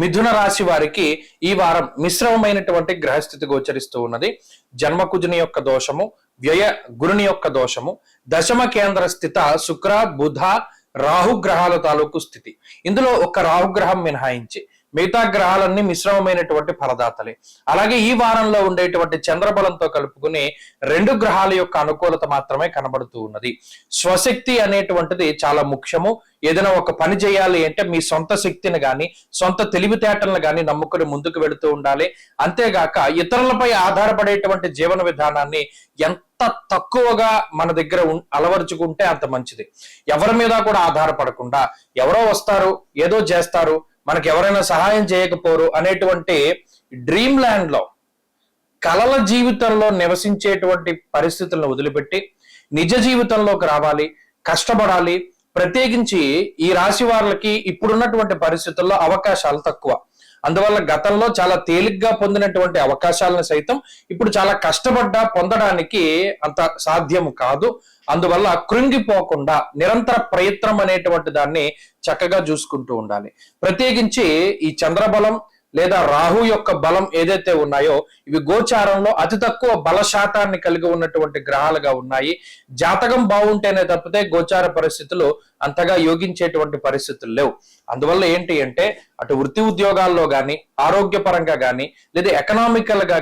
మిథున రాశి వారికి ఈ వారం మిశ్రమమైనటువంటి గ్రహస్థితి గోచరిస్తూ ఉన్నది. జన్మకుజుని యొక్క దోషము వ్యయ గురుని యొక్క దోషము దశమ కేంద్ర స్థిత శుక్ర బుధ రాహుగ్రహాల తాలూకు స్థితి. ఇందులో ఒక రాహుగ్రహం మినహాయించి మిగతా గ్రహాలన్నీ మిశ్రమమైనటువంటి ఫలదాతలే. అలాగే ఈ వారంలో ఉండేటువంటి చంద్రబలంతో కలుపుకుని రెండు గ్రహాల యొక్క అనుకూలత మాత్రమే కనబడుతూ ఉన్నది. స్వశక్తి అనేటువంటిది చాలా ముఖ్యము. ఏదైనా ఒక పని చేయాలి అంటే మీ సొంత శక్తిని కానీ సొంత తెలివితేటలను కానీ నమ్ముకుని ముందుకు వెళుతూ ఉండాలి. అంతేగాక ఇతరులపై ఆధారపడేటువంటి జీవన విధానాన్ని ఎంత తక్కువగా మన దగ్గర అలవరుచుకుంటే అంత మంచిది. ఎవరి మీద కూడా ఆధారపడకుండా ఎవరో వస్తారు ఏదో చేస్తారు మనకి ఎవరైనా సహాయం చేయకపోరు అనేటువంటి డ్రీమ్ ల్యాండ్లో కలల జీవితంలో నివసించేటువంటి పరిస్థితులను వదిలిపెట్టి నిజ జీవితంలోకి రావాలి కష్టపడాలి ప్రత్యేకించి ఈ రాశి వాళ్ళకి ఇప్పుడున్నటువంటి పరిస్థితుల్లో అవకాశాలు తక్కువ. అందువల్ల గతంలో చాలా తేలిగ్గా పొందినటువంటి అవకాశాలను సైతం ఇప్పుడు చాలా కష్టపడ్డా పొందడానికి అంత సాధ్యం కాదు. అందువల్ల కృంగిపోకుండా నిరంతర ప్రయత్నం అనేటువంటి దాన్ని చక్కగా చూసుకుంటూ ఉండాలి. ప్రత్యేకించి ఈ చంద్రబలం లేదా రాహు యొక్క బలం ఏదైతే ఉన్నాయో ఇవి గోచారంలో అతి తక్కువ బల శాతాన్ని కలిగి ఉన్నటువంటి గ్రహాలుగా ఉన్నాయి. జాతకం బాగుంటేనే తప్పితే గోచార పరిస్థితులు అంతగా యోగించేటువంటి పరిస్థితులు లేవు. అందువల్ల ఏంటి అంటే అటు వృత్తి ఉద్యోగాల్లో కానీ ఆరోగ్యపరంగా కానీ లేదా ఎకనామికల్గా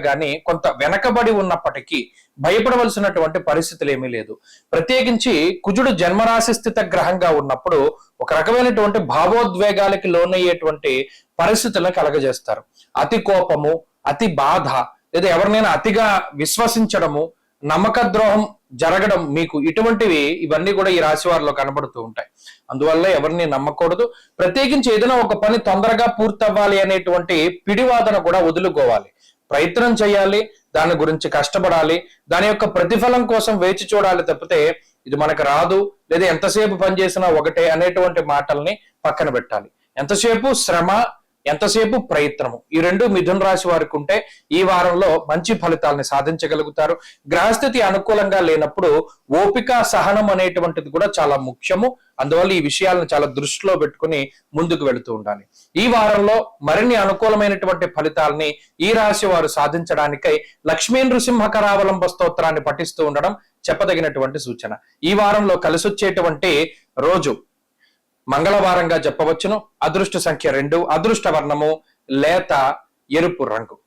కొంత వెనకబడి ఉన్నప్పటికీ భయపడవలసినటువంటి పరిస్థితులు ఏమీ లేదు. ప్రత్యేకించి కుజుడు జన్మరాశి స్థిత గ్రహంగా ఉన్నప్పుడు ఒక రకమైనటువంటి భావోద్వేగాలకి లోనయ్యేటువంటి పరిస్థితులను కలగజేస్తారు. అతి కోపము అతి బాధ లేదా ఎవరినైనా అతిగా విశ్వసించడము నమ్మక ద్రోహం జరగడం మీకు ఇటువంటివి ఇవన్నీ కూడా ఈ రాశి వారిలో కనబడుతూ ఉంటాయి. అందువల్ల ఎవరిని నమ్మకూడదు. ప్రత్యేకించి ఏదైనా ఒక పని తొందరగా పూర్తవ్వాలి అనేటువంటి పిడివాదన కూడా వదులుకోవాలి. ప్రయత్నం చేయాలి దాని గురించి కష్టపడాలి దాని యొక్క ప్రతిఫలం కోసం వేచి చూడాలి తప్పితే ఇది మనకు రాదు లేదా ఎంతసేపు పనిచేసినా ఒకటే అనేటువంటి మాటల్ని పక్కన పెట్టాలి. ఎంతసేపు శ్రమ ఎంతసేపు ప్రయత్నము? ఈ రెండు మిథున రాశి వారికి ఉంటే ఈ వారంలో మంచి ఫలితాలని సాధించగలుగుతారు. గ్రహస్థితి అనుకూలంగా లేనప్పుడు ఓపిక సహనం అనేటువంటిది కూడా చాలా ముఖ్యము. అందువల్ల ఈ విషయాలను చాలా దృష్టిలో పెట్టుకుని ముందుకు వెళుతూ ఉండాలి. ఈ వారంలో మరిన్ని అనుకూలమైనటువంటి ఫలితాలని ఈ రాశి వారు సాధించడానికై లక్ష్మీ నృసింహ కరావలంబ స్తోత్రాన్ని పఠిస్తూ ఉండడం చెప్పదగినటువంటి సూచన. ఈ వారంలో కలిసొచ్చేటువంటి రోజు మంగళవారంగా చెప్పవచ్చును. అదృష్ట సంఖ్య రెండు. అదృష్ట వర్ణము లేత ఎరుపు రంగు.